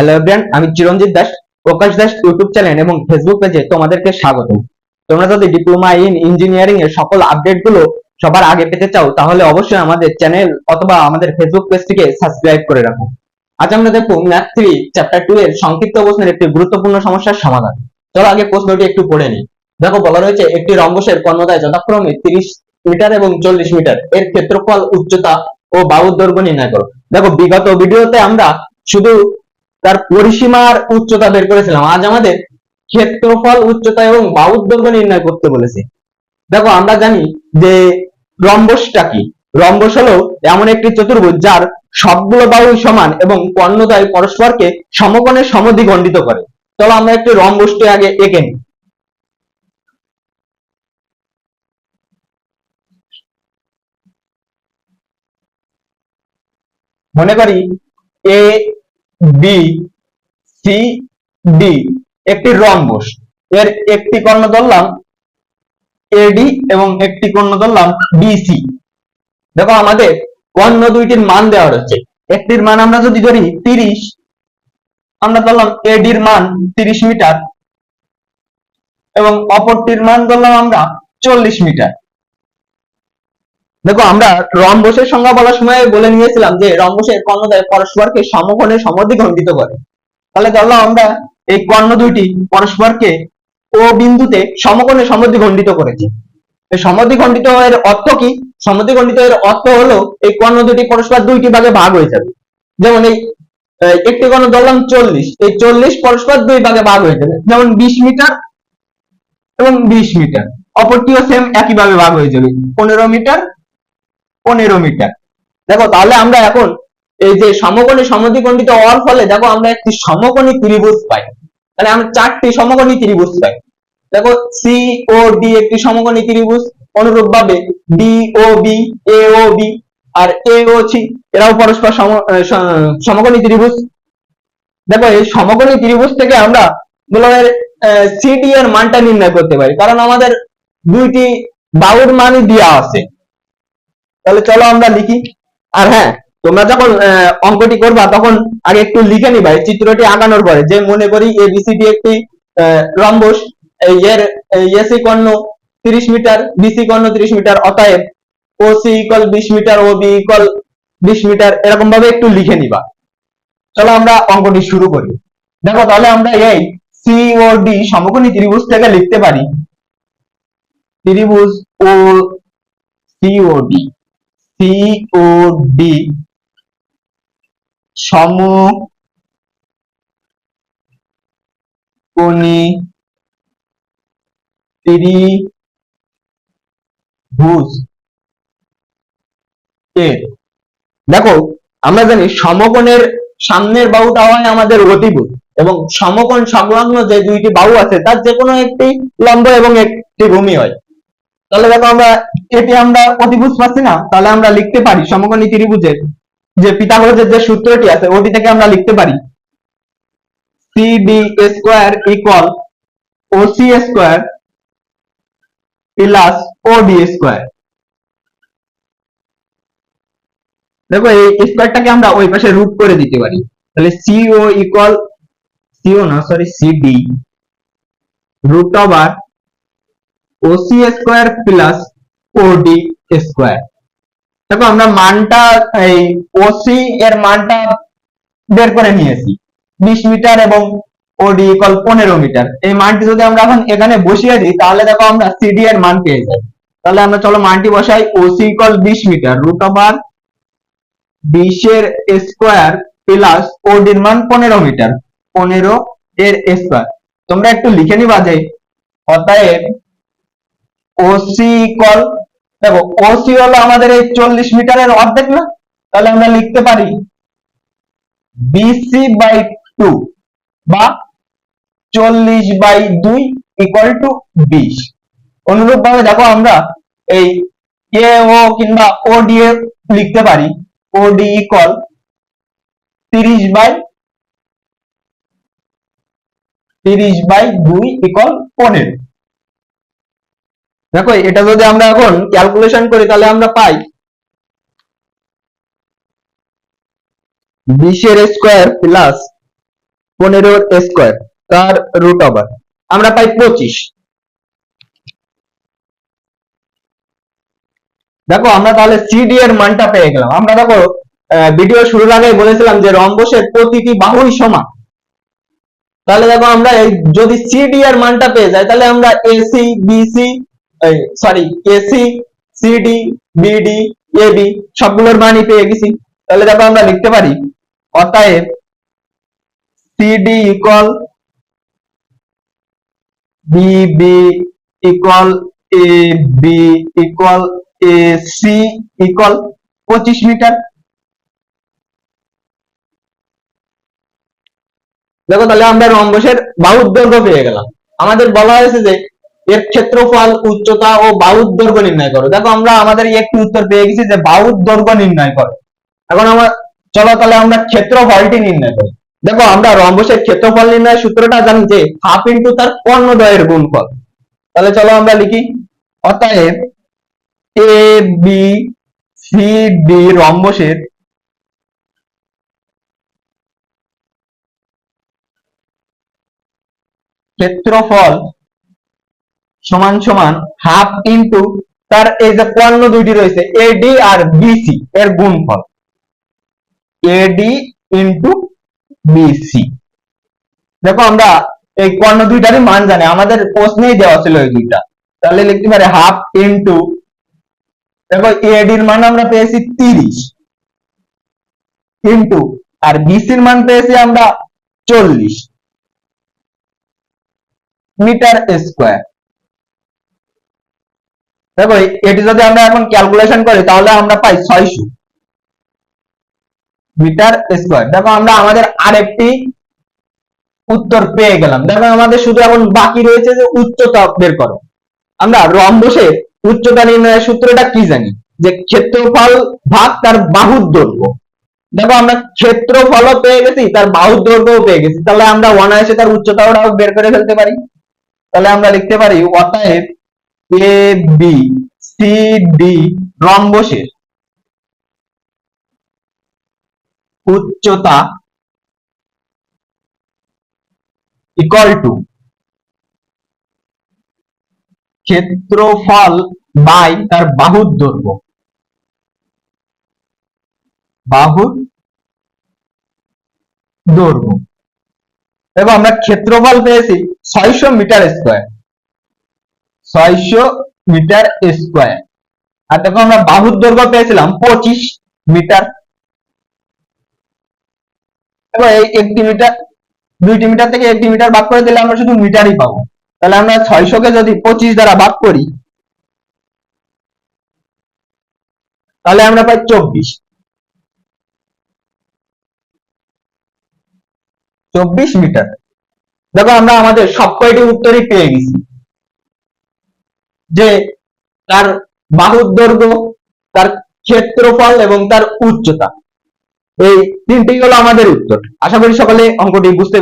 Hello everyone আমি Chiranjit Das, Prakash Das YouTube channel এবং Facebook পেজে তোমাদেরকে স্বাগত তোমরা যদি ডিপ্লোমা ইন ইঞ্জিনিয়ারিং এর সকল আপডেটগুলো সবার আগে পেতে চাও, তাহলে অবশ্যই আমাদের চ্যানেল অথবা আমাদের ফেসবুক পেজটিকে সাবস্ক্রাইব করে রাখো। আজ আমরা দেখব ম্যাথ থ্রি চ্যাপ্টার টু এর সংক্ষিপ্ত প্রশ্নের একটি গুরুত্বপূর্ণ সমস্যার সমাধান। চলো আগে প্রশ্নটি একটু পড়ে নিই। দেখো, বলা রয়েছে একটি রম্বসের কর্ণদায় যথাক্রমে তিরিশ মিটার এবং চল্লিশ মিটার। এর ক্ষেত্রফল, উচ্চতা ও বাহুর দৈর্ঘ্য নির্ণয় করো। দেখো, বিগত ভিডিওতে আমরা শুধু তার পরিসীমার উচ্চতা বের করেছিলাম। আজ আমাদের ক্ষেত্রফল, উচ্চতা এবং বাহুর দৈর্ঘ্য নির্ণয় করতে বলেছে। দেখো, আমরা জানি যে রম্বসটা কি? রম্বস হলো এমন একটি চতুর্ভুজ যার সবগুলো বাহু সমান এবং কর্ণদ্বয় পরস্পরকে সমকোণে সমদ্বিখণ্ডিত করে। চলো আমরা একটি রম্বসটি আগে এঁকে নিই। মনে করি, এ বি সি ডি একটি রম্বস। এর একটি কর্ণ ধরলাম এডি এবং একটি কর্ণ ধরলাম বিসি দেখো আমাদের কর্ণ দুইটির মান দেওয়া রয়েছে। একটির মান আমরা যদি ধরি তিরিশ, আমরা ধরলাম এডির মান তিরিশ মিটার এবং অপরটির মান ধরলাম আমরা চল্লিশ মিটার। দেখো, আমরা রম্বসের সংজ্ঞা বলার সময় বলে নিয়েছিলাম যে রম্বসের কর্ণদ্বয় পরস্পরকে সমকোণে সমদ্বিখণ্ডিত করে। তাহলে ধরলাম আমরা এই কর্ণ দুইটি পরস্পরকে ও বিন্দুতে সমকোণে সমদ্বিখণ্ডিত করেছি। সমদ্বিখণ্ডিত এর অর্থ কি? সমদ্বিখণ্ডিত এর অর্থ হলো এই কর্ণ দুটি পরস্পর দুইটি ভাগে ভাগ হয়ে যাবে। যেমন এই একটি কর্ণ ধরলাম চল্লিশ, এই চল্লিশ পরস্পর দুই ভাগে ভাগ হয়ে যাবে। যেমন বিশ মিটার এবং বিশ মিটার। অপরটিও সেম একইভাবে ভাগ হয়ে যাবে। পনেরো মিটার পনেরো মিটার। দেখো, তাহলে আমরা এখন এই যে সমকোণী সমদ্বিখণ্ডিত হওয়ার ফলে দেখো, আমরা একটি সমকোণী ত্রিভুজ পাই। তাহলে আমরা চারটি সমকোণী ত্রিভুজ পাই। দেখো সি ও ডি একটি সমকোণী ত্রিভুজ। অনুরূপ ভাবে D O B A O B R A O C এরাও পরস্পর সমকোণী ত্রিভুজ। দেখো, এই সমকোণী ত্রিভুজ থেকে আমরা গোলকের সিডি এর মানটা নির্ণয় করতে পারি। কারণ আমাদের দুইটি বাহুর মানই দেওয়া আছে। তাহলে চলো আমরা লিখি। আর হ্যাঁ তোমরা যখন অঙ্কটি করবা, তখন আগে একটু লিখে নিবা। এই চিত্রটি আঁকানোর পরে, যে মনে করি এবিসিডি একটি রম্বস এর এসি কর্ণ 30 মিটার বিসি কর্ণ 30 মিটার, অতএব OC equal 20 metre O B equal 20 metre এরকম ভাবে একটু লিখে নিবা। চলো আমরা অঙ্কটি শুরু করি। দেখো, তাহলে আমরা এই সি ও ডি সমকোণী ত্রিভুজ থেকে লিখতে পারি। ত্রিভুজ ও সিওডি সিওডি সমকোণী ত্রিভুজ এর দেখো, আমরা জানি সমকোণের সামনের বাহুটা হয় আমাদের অতিভুজ এবং সমকোণ সংলগ্ন যে দুইটি বাহু আছে, তার যে কোনো একটি লম্ব এবং একটি ভূমি হয়। তাহলে দেখো আমরা এটি আমরা অতিভুজ পাচ্ছি না, তাহলে আমরা লিখতে পারি সমকোণী ত্রিভুজের যে পিথাগোরাসের যে সূত্রটি আছে, ওটি থেকে আমরা লিখতে পারি CD square equal OC square plus OD square দেখো এই স্কোয়ারটাকে আমরা ওই পাশে রুট করে দিতে পারি। তাহলে সিও ইকুয়াল সিও না sorry CD root over OC square plus OD square দেখো, আমরা মানটা এই ওসি এর মানটা বের করে নিয়েছি। বিশ মিটার এবং ওডি ইকুয়াল পনেরো মিটার। এই মানটি যদি আমরা এখন এখানে বসিয়ে দিই, তাহলে দেখো আমরা সিডি এর মান পেয়ে যাই। তাহলে আমরা চলো মানটি বসাই। ওসি ইকুয়াল বিশ মিটার। রুট বিশের স্কোয়ার প্লাস ওডির মান পনেরো মিটার। পনেরো এর স্কোয়ার তোমরা একটু লিখে নিবা যে অতএব ওসি ইকুয়াল দেখো ওসি হলো আমাদের এই চল্লিশ মিটারের অর্ধেক না? তাহলে আমরা লিখতে পারি বিসি বাই টু বা চল্লিশ বাই দুই ইকুয়াল টু বিশ। অনুরূপ ভাবে দেখো আমরা এই এ ও কিংবা ও এ লিখতে পারি ও ডি ইকুয়াল তিরিশ বাই তিরিশ বাই দুই ইকুয়াল পনেরো। দেখো, এটা যদি আমরা এখন ক্যালকুলেশন করি, তাহলে আমরা পাই বিশের স্কোয়ার প্লাস পনেরোর স্কোয়ার তার রুট ওভার আমরা পাই পঁচিশ। দেখো, আমরা তাহলে সিডি এর মানটা পেয়ে গেলাম। আমরা দেখো ভিডিও শুরুর আগে বলেছিলাম যে রম্বসের প্রতিটি বাহুই সমান। তাহলে দেখো, আমরা যদি সিডি এর মানটা পেয়ে যাই, তাহলে আমরা AC BC sorry AC CD BD AB সবগুলোর মানই পেয়ে গেছি। তাহলে দেখো আমরা লিখতে পারি, অতএব CD equal BB equal A B equal A C equal পঁচিশ মিটার। দেখো তাহলে আমরা রম্বসের বাহুর পেয়ে গেলাম। আমাদের বলা হয়েছে যে এর ক্ষেত্রফল, উচ্চতা ও বাহুর দৈর্ঘ্য নির্ণয় করো। দেখো, আমরা আমাদের একটি উত্তর পেয়ে গেছি যে বাহুর দৈর্ঘ্য নির্ণয় করো। এখন আমরা, চলো তাহলে আমরা ক্ষেত্রফলটি নির্ণয় করি। দেখো, আমরা রম্বসের ক্ষেত্রফল নির্ণয়ের সূত্রটা জানি যে হাফ ইন্টু তার কর্ণদ্বয়ের গুণফল। তাহলে চলো আমরা লিখি। অতএব এ বি সি ডি রম্বসের ক্ষেত্রফল সমান সমান হাফ ইন্টু তার এই যে কর্ণ দুইটি রয়েছে এডি আর বিসি এর গুণফল। এডি ইন্টু বিসি দেখো আমরা এই কর্ণ দুইটারই মান জানি, আমাদের প্রশ্নেই দেওয়া ছিল এই দুইটা। তাহলে লিখতে পারে হাফ ইন্টু দেখো এডির মান আমরা পেয়েছি তিরিশ। ইন্টু আর বিসির মান পেয়েছি আমরা চল্লিশ। Metre square. দেখো এটি যদি আমরা এখন ক্যালকুলেশন করি, তাহলে আমরা পাই ছয়শো মিটার স্কোয়ার দেখো, আমরা আমাদের আরেকটি উত্তর পেয়ে গেলাম। দেখো, আমাদের শুধু এখন বাকি রয়েছে যে উচ্চতা বের করো। আমরা রম্বসের উচ্চতা নির্ণয়ের সূত্রটা কি জানি? যে ক্ষেত্রফল ভাগ তার বাহুর দৈর্ঘ্য। দেখো, আমরা ক্ষেত্রফল পেয়ে গেছি, তার বাহুর দৈর্ঘ্য পেয়ে গেছি। তাহলে আমরা অনায়াসে তার উচ্চতাটাও বের করে ফেলতে পারি। তাহলে আমরা লিখতে পারি, অতএব এ বি সি ডি রম্বসের উচ্চতা ইকুয়াল টু ক্ষেত্রফল বাই তার বাহুর দৈর্ঘ্য। বাহুর দৈর্ঘ্য। এবং আমরা ক্ষেত্রফল পেয়েছি ছয়শো মিটার স্কোয়ার ছয়শো মিটার স্কোয়ার আর দেখো আমরা বাহুর দৈর্ঘ্য পেয়েছিলাম পঁচিশ মিটার। এবার এই একটি মিটার, দুইটি মিটার থেকে একটি মিটার ভাগ করে দিলে আমরা শুধু মিটারই পাবো। তাহলে আমরা ছয়শোকে যদি পঁচিশ দ্বারা ভাগ করি, তাহলে আমরা পাই চব্বিশ। চব্বিশ মিটার। দেখো আমরা আমাদের সব কয়টি উত্তরই পেয়ে গেছি। যে তার বাহুর দৈর্ঘ্য, তার ক্ষেত্রফল এবং তার উচ্চতা। এই তিনটি হলো আমাদের উত্তর। আশা করি সকলে অঙ্কটি বুঝতে